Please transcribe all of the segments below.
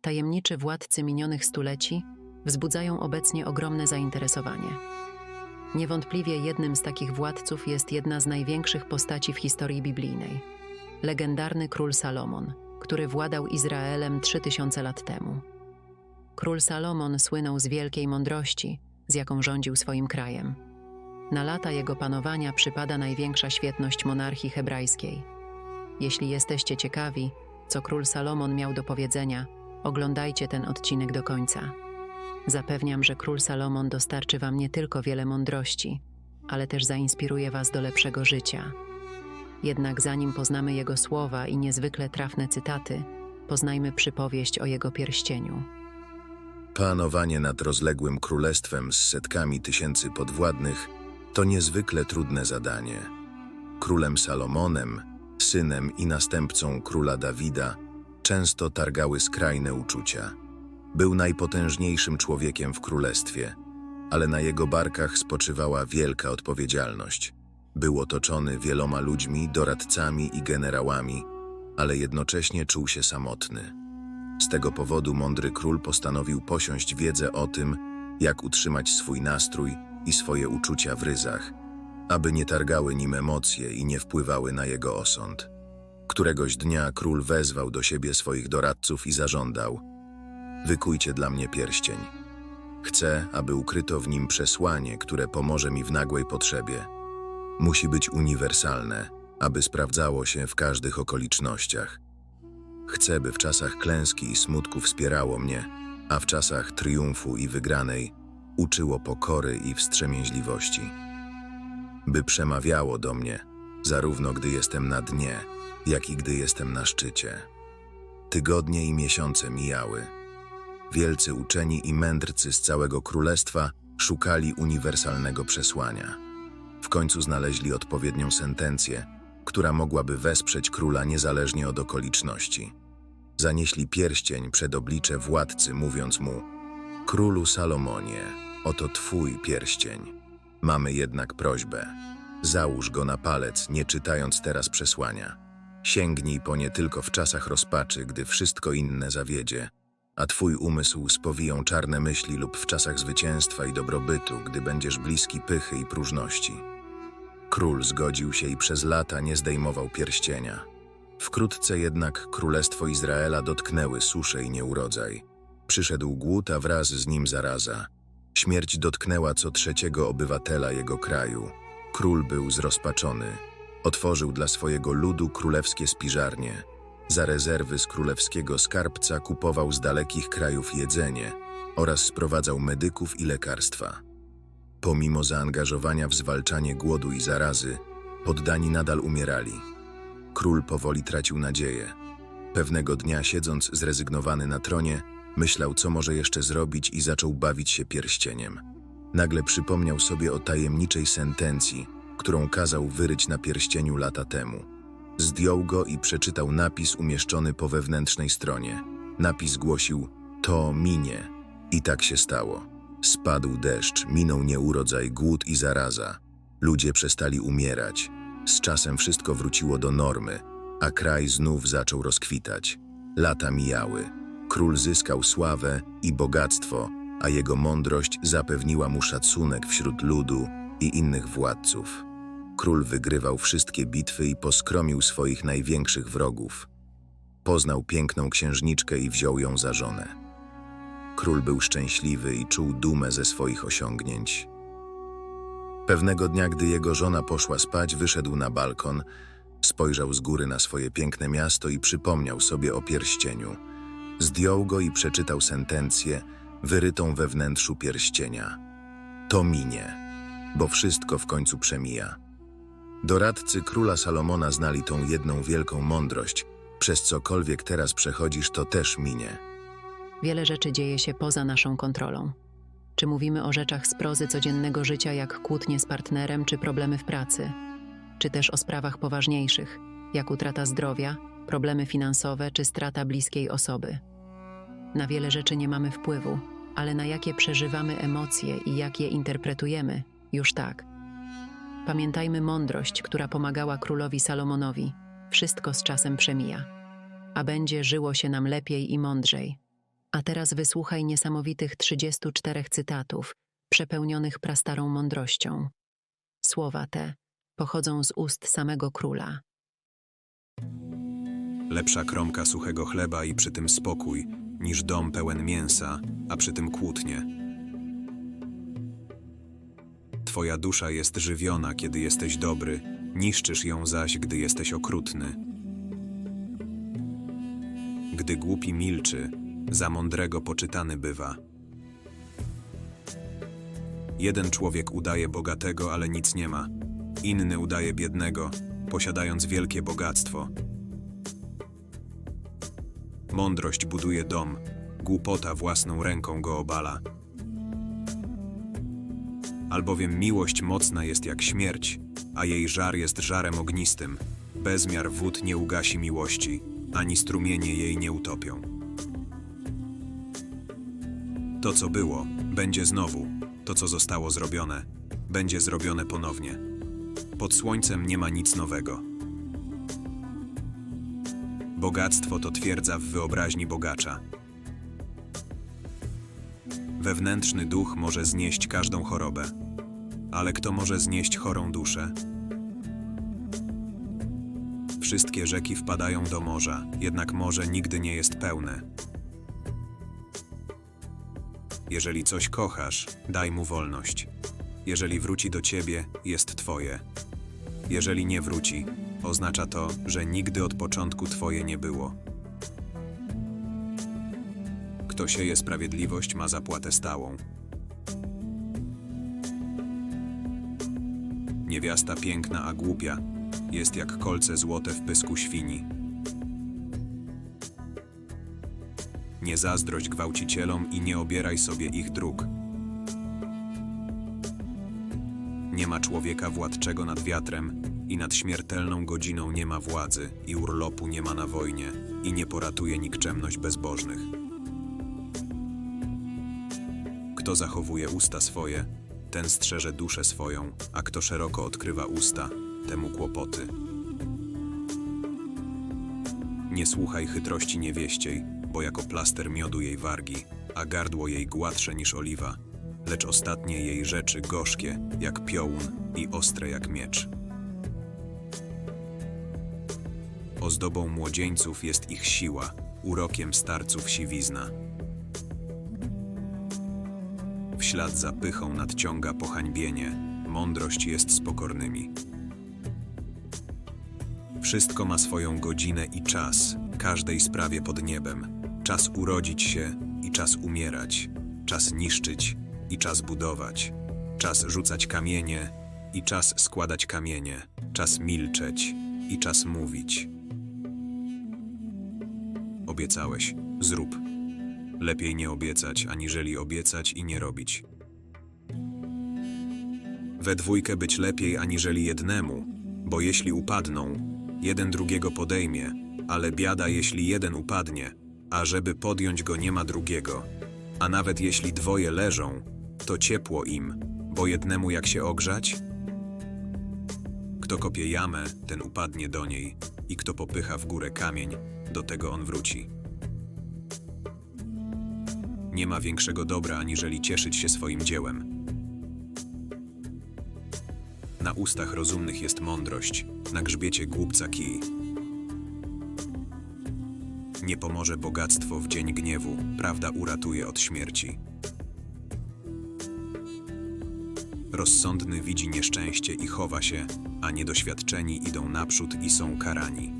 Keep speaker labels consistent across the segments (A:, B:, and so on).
A: tajemniczy władcy minionych stuleci, wzbudzają obecnie ogromne zainteresowanie. Niewątpliwie jednym z takich władców jest jedna z największych postaci w historii biblijnej legendarny król Salomon, który władał Izraelem 3000 lat temu. Król Salomon słynął z wielkiej mądrości, z jaką rządził swoim krajem. Na lata jego panowania przypada największa świetność monarchii hebrajskiej. Jeśli jesteście ciekawi, co król Salomon miał do powiedzenia, oglądajcie ten odcinek do końca. Zapewniam, że król Salomon dostarczy wam nie tylko wiele mądrości, ale też zainspiruje was do lepszego życia. Jednak zanim poznamy jego słowa i niezwykle trafne cytaty, poznajmy przypowieść o jego pierścieniu.
B: Panowanie nad rozległym królestwem z setkami tysięcy podwładnych to niezwykle trudne zadanie. Królem Salomonem, synem i następcą króla Dawida, często targały skrajne uczucia. Był najpotężniejszym człowiekiem w królestwie, ale na jego barkach spoczywała wielka odpowiedzialność. Był otoczony wieloma ludźmi, doradcami i generałami, ale jednocześnie czuł się samotny. Z tego powodu mądry król postanowił posiąść wiedzę o tym, jak utrzymać swój nastrój i swoje uczucia w ryzach, aby nie targały nim emocje i nie wpływały na jego osąd. Któregoś dnia król wezwał do siebie swoich doradców i zażądał: Wykujcie dla mnie pierścień. Chcę, aby ukryto w nim przesłanie, które pomoże mi w nagłej potrzebie. Musi być uniwersalne, aby sprawdzało się w każdych okolicznościach. Chcę, by w czasach klęski i smutku wspierało mnie, a w czasach triumfu i wygranej uczyło pokory i wstrzemięźliwości. By przemawiało do mnie, zarówno gdy jestem na dnie, jak i gdy jestem na szczycie. Tygodnie i miesiące mijały. Wielcy uczeni i mędrcy z całego królestwa szukali uniwersalnego przesłania. W końcu znaleźli odpowiednią sentencję, która mogłaby wesprzeć króla niezależnie od okoliczności. Zanieśli pierścień przed oblicze władcy, mówiąc mu: Królu Salomonie, oto twój pierścień. Mamy jednak prośbę. Załóż go na palec, nie czytając teraz przesłania. Sięgnij po nie tylko w czasach rozpaczy, gdy wszystko inne zawiedzie, a twój umysł spowiją czarne myśli lub w czasach zwycięstwa i dobrobytu, gdy będziesz bliski pychy i próżności. Król zgodził się i przez lata nie zdejmował pierścienia. Wkrótce jednak królestwo Izraela dotknęły susze i nieurodzaj. Przyszedł głód, a wraz z nim zaraza. Śmierć dotknęła co trzeciego obywatela jego kraju. Król był zrozpaczony. Otworzył dla swojego ludu królewskie spiżarnie. Za rezerwy z królewskiego skarbca kupował z dalekich krajów jedzenie oraz sprowadzał medyków i lekarstwa. Pomimo zaangażowania w zwalczanie głodu i zarazy, poddani nadal umierali. Król powoli tracił nadzieję. Pewnego dnia, siedząc zrezygnowany na tronie, myślał, co może jeszcze zrobić i zaczął bawić się pierścieniem. Nagle przypomniał sobie o tajemniczej sentencji, którą kazał wyryć na pierścieniu lata temu. Zdjął go i przeczytał napis umieszczony po wewnętrznej stronie. Napis głosił: To minie. I tak się stało. Spadł deszcz, minął nieurodzaj, głód i zaraza. Ludzie przestali umierać. Z czasem wszystko wróciło do normy, a kraj znów zaczął rozkwitać. Lata mijały. Król zyskał sławę i bogactwo, a jego mądrość zapewniła mu szacunek wśród ludu i innych władców. Król wygrywał wszystkie bitwy i poskromił swoich największych wrogów. Poznał piękną księżniczkę i wziął ją za żonę. Król był szczęśliwy i czuł dumę ze swoich osiągnięć. Pewnego dnia, gdy jego żona poszła spać, wyszedł na balkon, spojrzał z góry na swoje piękne miasto i przypomniał sobie o pierścieniu. Zdjął go i przeczytał sentencję wyrytą we wnętrzu pierścienia. To minie, bo wszystko w końcu przemija. Doradcy króla Salomona znali tą jedną wielką mądrość. Przez cokolwiek teraz przechodzisz, to też minie.
A: Wiele rzeczy dzieje się poza naszą kontrolą. Czy mówimy o rzeczach z prozy codziennego życia, jak kłótnie z partnerem czy problemy w pracy, czy też o sprawach poważniejszych, jak utrata zdrowia, problemy finansowe czy strata bliskiej osoby. Na wiele rzeczy nie mamy wpływu, ale na jakie przeżywamy emocje i jak je interpretujemy, już tak. Pamiętajmy mądrość, która pomagała królowi Salomonowi. Wszystko z czasem przemija, a będzie żyło się nam lepiej i mądrzej. A teraz wysłuchaj niesamowitych 34 cytatów, przepełnionych prastarą mądrością. Słowa te pochodzą z ust samego króla.
C: Lepsza kromka suchego chleba i przy tym spokój, niż dom pełen mięsa, a przy tym kłótnie. Twoja dusza jest żywiona, kiedy jesteś dobry, niszczysz ją zaś, gdy jesteś okrutny. Gdy głupi milczy, za mądrego poczytany bywa. Jeden człowiek udaje bogatego, ale nic nie ma. Inny udaje biednego, posiadając wielkie bogactwo. Mądrość buduje dom, głupota własną ręką go obala. Albowiem miłość mocna jest jak śmierć, a jej żar jest żarem ognistym. Bezmiar wód nie ugasi miłości, ani strumienie jej nie utopią. To, co było, będzie znowu. To, co zostało zrobione, będzie zrobione ponownie. Pod słońcem nie ma nic nowego. Bogactwo to twierdza w wyobraźni bogacza. Wewnętrzny duch może znieść każdą chorobę, ale kto może znieść chorą duszę? Wszystkie rzeki wpadają do morza, jednak morze nigdy nie jest pełne. Jeżeli coś kochasz, daj mu wolność. Jeżeli wróci do ciebie, jest twoje. Jeżeli nie wróci, oznacza to, że nigdy od początku twoje nie było. Kto sieje sprawiedliwość, ma zapłatę stałą. Niewiasta piękna, a głupia, jest jak kolce złote w pysku świni. Nie zazdrość gwałcicielom i nie obieraj sobie ich dróg. Nie ma człowieka władczego nad wiatrem i nad śmiertelną godziną nie ma władzy i urlopu nie ma na wojnie i nie poratuje nikczemność bezbożnych. Kto zachowuje usta swoje, ten strzeże duszę swoją, a kto szeroko odkrywa usta, temu kłopoty. Nie słuchaj chytrości niewieściej, bo jako plaster miodu jej wargi, a gardło jej gładsze niż oliwa, lecz ostatnie jej rzeczy gorzkie, jak piołun i ostre jak miecz. Ozdobą młodzieńców jest ich siła, urokiem starców siwizna. W ślad za pychą nadciąga pohańbienie, mądrość jest z pokornymi. Wszystko ma swoją godzinę i czas, każdej sprawie pod niebem. Czas urodzić się i czas umierać, czas niszczyć i czas budować, czas rzucać kamienie i czas składać kamienie, czas milczeć i czas mówić. Obiecałeś, zrób. Lepiej nie obiecać, aniżeli obiecać i nie robić. We dwójkę być lepiej aniżeli jednemu, bo jeśli upadną, jeden drugiego podejmie, ale biada, jeśli jeden upadnie, a żeby podjąć go nie ma drugiego. A nawet jeśli dwoje leżą, to ciepło im, bo jednemu jak się ogrzać? Kto kopie jamę, ten upadnie do niej, i kto popycha w górę kamień, do tego on wróci. Nie ma większego dobra, aniżeli cieszyć się swoim dziełem. Na ustach rozumnych jest mądrość, na grzbiecie głupca kij. Nie pomoże bogactwo w dzień gniewu, prawda uratuje od śmierci. Rozsądny widzi nieszczęście i chowa się, a niedoświadczeni idą naprzód i są karani.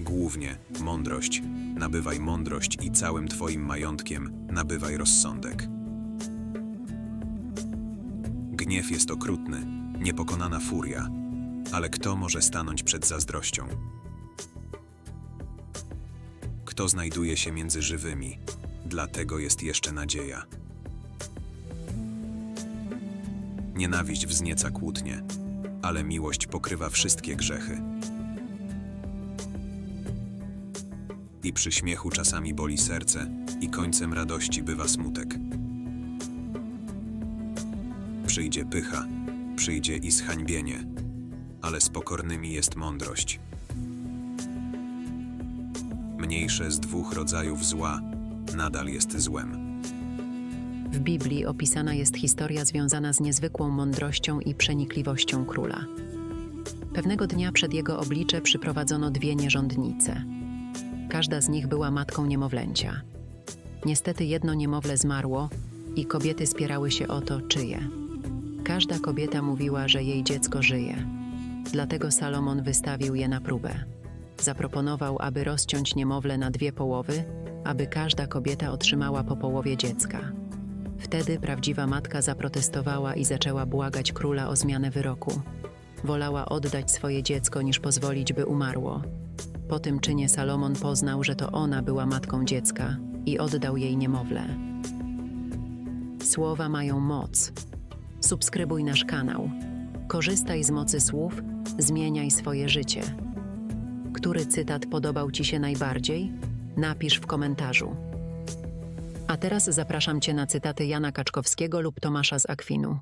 C: Głównie mądrość, nabywaj mądrość i całym Twoim majątkiem nabywaj rozsądek. Gniew jest okrutny, niepokonana furia, ale kto może stanąć przed zazdrością? Kto znajduje się między żywymi, dlatego jest jeszcze nadzieja. Nienawiść wznieca kłótnie, ale miłość pokrywa wszystkie grzechy. I przy śmiechu czasami boli serce, i końcem radości bywa smutek. Przyjdzie pycha, przyjdzie i zhańbienie, ale z pokornymi jest mądrość. Mniejsze z dwóch rodzajów zła nadal jest złem.
A: W Biblii opisana jest historia związana z niezwykłą mądrością i przenikliwością króla. Pewnego dnia przed jego oblicze przyprowadzono dwie nierządnice. Każda z nich była matką niemowlęcia. Niestety jedno niemowlę zmarło i kobiety spierały się o to, czyje. Każda kobieta mówiła, że jej dziecko żyje. Dlatego Salomon wystawił je na próbę. Zaproponował, aby rozciąć niemowlę na dwie połowy, aby każda kobieta otrzymała po połowie dziecka. Wtedy prawdziwa matka zaprotestowała i zaczęła błagać króla o zmianę wyroku. Wolała oddać swoje dziecko niż pozwolić, by umarło. Po tym czynie Salomon poznał, że to ona była matką dziecka i oddał jej niemowlę. Słowa mają moc. Subskrybuj nasz kanał. Korzystaj z mocy słów, zmieniaj swoje życie. Który cytat podobał Ci się najbardziej? Napisz w komentarzu. A teraz zapraszam Cię na cytaty Jana Kaczkowskiego lub Tomasza z Akwinu.